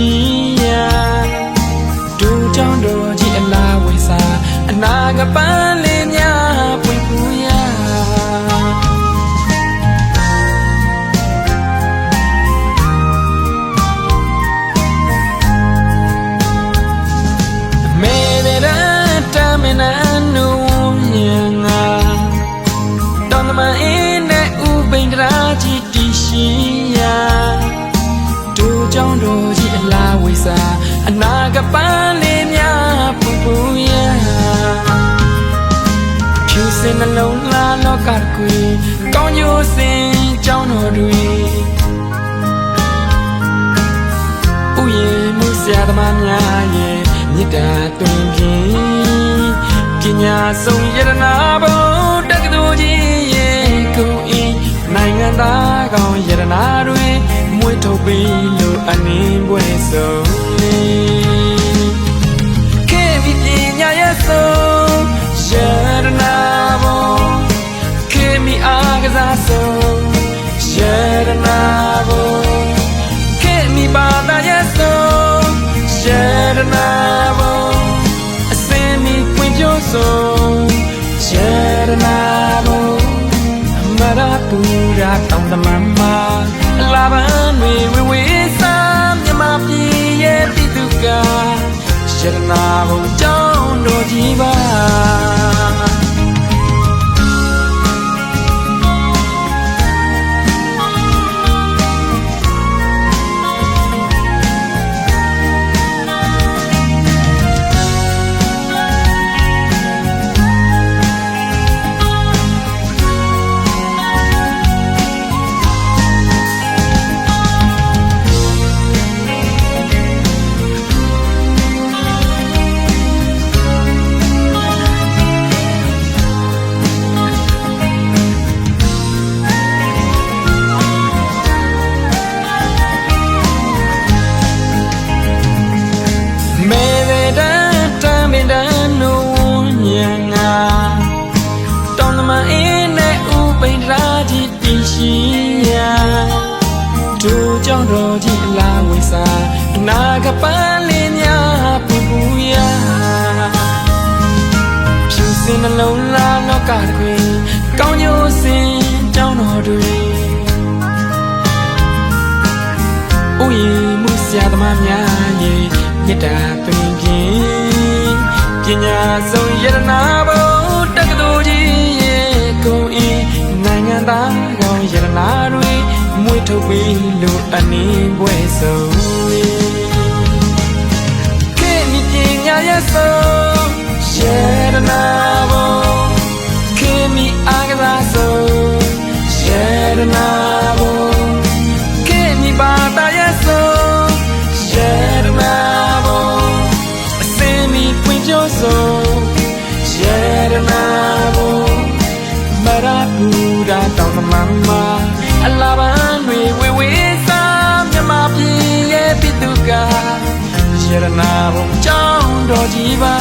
ည် ကြောင့်တော်ကြီးအလားဝိစာအနာကပန်းလေးများပူပူရာဖြူစင်နှလုံးလားလောကကွေကောင်းကျိုးစင်ကြောင်းတော်တွေဥယျာဉ်မှုဆရာသမားများရဲ့မေတ္တာတွင်ဖြင့်ပညာဆုံးယရနာဘုံတက္ကသိုလ်ကြီးရဲ့ကိုယ်ဤနိုင်ငံသားကောင်းယရနာတွေမွေးထုတ် ပြီးလို့အနည်းပွဲဆုံးလေခေဗီပညာရဲ့ဆုံးယရနာဘုံခေမီအားကစားဆုံးယရနာဘုံခေမိပါတာရဲ့ဆုံးရှရနာဘုံအစင်းမီပွင့်ပြိုးဆုံးရှရနာဘုံအမရပူရာတောင်းတမန်မာအလာပ ရှရနာဘုံကြောင်းတော်ကြီးပါ တောင်းတမအင်းနဲ့ဥပိန်ရာကြီးတည်ရှိရာဒူကြောင့်တော်ကြီးလာဝိစာအနာကပန်းလေးများပူပူရာဖြူစင်နှလုံးလားလောကတကွေကောင်းကျိုးစင်ကြောင်းတော်တွေဥယျာဉ်မှုဆရာသမားများရဲ့မေတ္တာပင်ဖြင့်ပညာဆုံးယရနာ ထုတ်ပြီးလို့အနည်းပွဲဆုံးခေမိပညာရဲ့ဆုံးယရနာဘုံခေမိအားကစားဆုံးယရနာဘုံခေမိပါတာရဲ့ဆုံးရတနာဘုံအစင်းမီပွင့်ကျော်ဆုံးရတနာဘုံမရပူရာတောင်းတမန်မာ ရတနာဘုံကြောင်းတော်ကြီးပါ